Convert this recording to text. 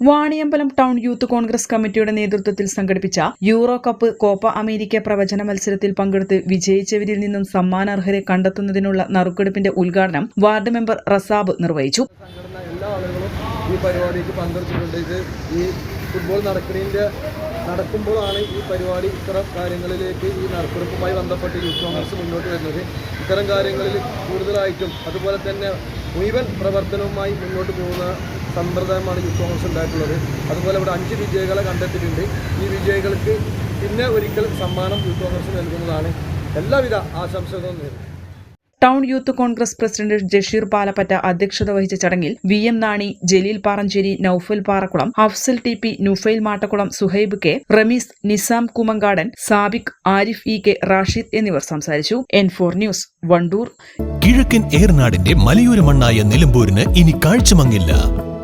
Vaniyambalam town youth Congress കമ്മിറ്റിയുടെ നേതൃത്വത്തിൽ സംഘടിപ്പിച്ച യൂറോ കപ്പ് കോപ്പ അമേരിക്ക പ്രവചന മത്സരത്തിൽ പങ്കെടുത്ത് വിജയിച്ചവരിൽ നിന്നും സമ്മാനാർഹരെ കണ്ടെത്തുന്നതിനുള്ള നറുക്കെടുപ്പിന്റെ ഉദ്ഘാടനം വാർഡ് മെമ്പർ റസാബ് നിർവഹിച്ചു. ഈ പരിപാടിക്ക് പങ്കെടുത്തിട്ടുണ്ട്. ഇത് ഈ ഫുട്ബോൾ നടക്കുന്നതിന്റെ നടക്കുമ്പോഴാണ് ഈ പരിപാടി ഇത്തരം കാര്യങ്ങളിലേക്ക് ഈ നറുക്കെടുപ്പുമായി ബന്ധപ്പെട്ട് യൂത്ത് കോൺഗ്രസ് മുന്നോട്ട് വരുന്നത്. ഇത്തരം കാര്യങ്ങളിൽ കൂടുതലായിട്ടും അതുപോലെ തന്നെ മുഴുവൻ പ്രവർത്തനവുമായി മുന്നോട്ട് പോകുന്ന സമ്പ്രദായമാണ് യൂത്ത് കോൺഗ്രസ് ഉണ്ടായിട്ടുള്ളത്. അതുപോലെ ഇവിടെ അഞ്ച് വിജയികളെ കണ്ടെത്തിയിട്ടുണ്ട്. ഈ വിജയികൾക്ക് പിന്നെ ഒരിക്കൽ സമ്മാനം യൂത്ത് കോൺഗ്രസ് നൽകുന്നതാണ്. എല്ലാവിധ ആശംസകളും നേരുന്നു. Town youth Congress president Jasheer Palappatta അധ്യക്ഷത വഹിച്ച ചടങ്ങിൽ V M Nani Jaleel Paranchery Noufal Parakkulam Afsal T P Nufail Mattakkulam Suhaib K Rameez Nisam Kumankadan Sabik Arif E K Rashid എന്നിവർ സംസാരിച്ചു. N four news Wandoor. കിഴക്കൻ ഏർനാടിന്റെ മലയോര മണ്ണായ നിലമ്പൂരിന് ഇനി കാഴ്ചമങ്ങില്ല